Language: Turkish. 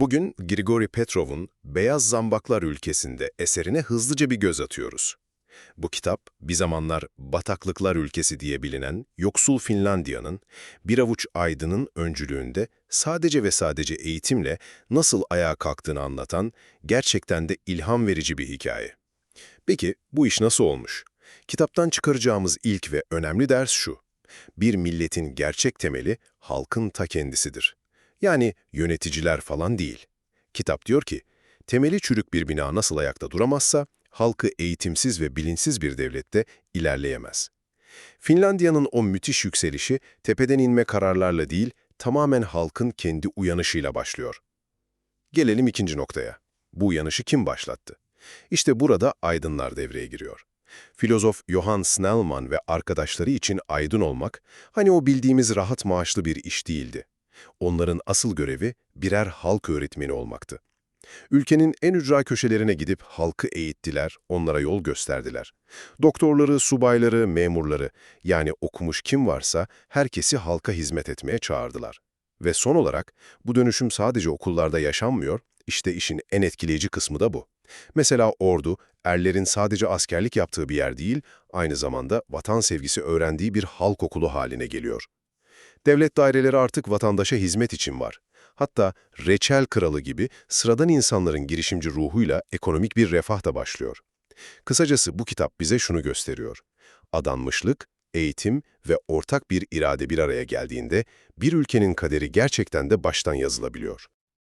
Bugün Grigori Petrov'un Beyaz Zambaklar Ülkesi'nde eserine hızlıca bir göz atıyoruz. Bu kitap, bir zamanlar bataklıklar ülkesi diye bilinen yoksul Finlandiya'nın bir avuç aydının öncülüğünde sadece ve sadece eğitimle nasıl ayağa kalktığını anlatan gerçekten de ilham verici bir hikaye. Peki bu iş nasıl olmuş? Kitaptan çıkaracağımız ilk ve önemli ders şu. Bir milletin gerçek temeli halkın ta kendisidir. Yani yöneticiler falan değil. Kitap diyor ki, temeli çürük bir bina nasıl ayakta duramazsa, halkı eğitimsiz ve bilinçsiz bir devlette ilerleyemez. Finlandiya'nın o müthiş yükselişi tepeden inme kararlarla değil, tamamen halkın kendi uyanışıyla başlıyor. Gelelim ikinci noktaya. Bu uyanışı kim başlattı? İşte burada aydınlar devreye giriyor. Filozof Johann Snellman ve arkadaşları için aydın olmak, hani o bildiğimiz rahat maaşlı bir iş değildi. Onların asıl görevi birer halk öğretmeni olmaktı. Ülkenin en ücra köşelerine gidip halkı eğittiler, onlara yol gösterdiler. Doktorları, subayları, memurları, yani okumuş kim varsa herkesi halka hizmet etmeye çağırdılar. Ve son olarak bu dönüşüm sadece okullarda yaşanmıyor, işte işin en etkileyici kısmı da bu. Mesela ordu, erlerin sadece askerlik yaptığı bir yer değil, aynı zamanda vatan sevgisi öğrendiği bir halk okulu haline geliyor. Devlet daireleri artık vatandaşa hizmet için var. Hatta reçel kralı gibi sıradan insanların girişimci ruhuyla ekonomik bir refah da başlıyor. Kısacası bu kitap bize şunu gösteriyor. Adanmışlık, eğitim ve ortak bir irade bir araya geldiğinde bir ülkenin kaderi gerçekten de baştan yazılabiliyor.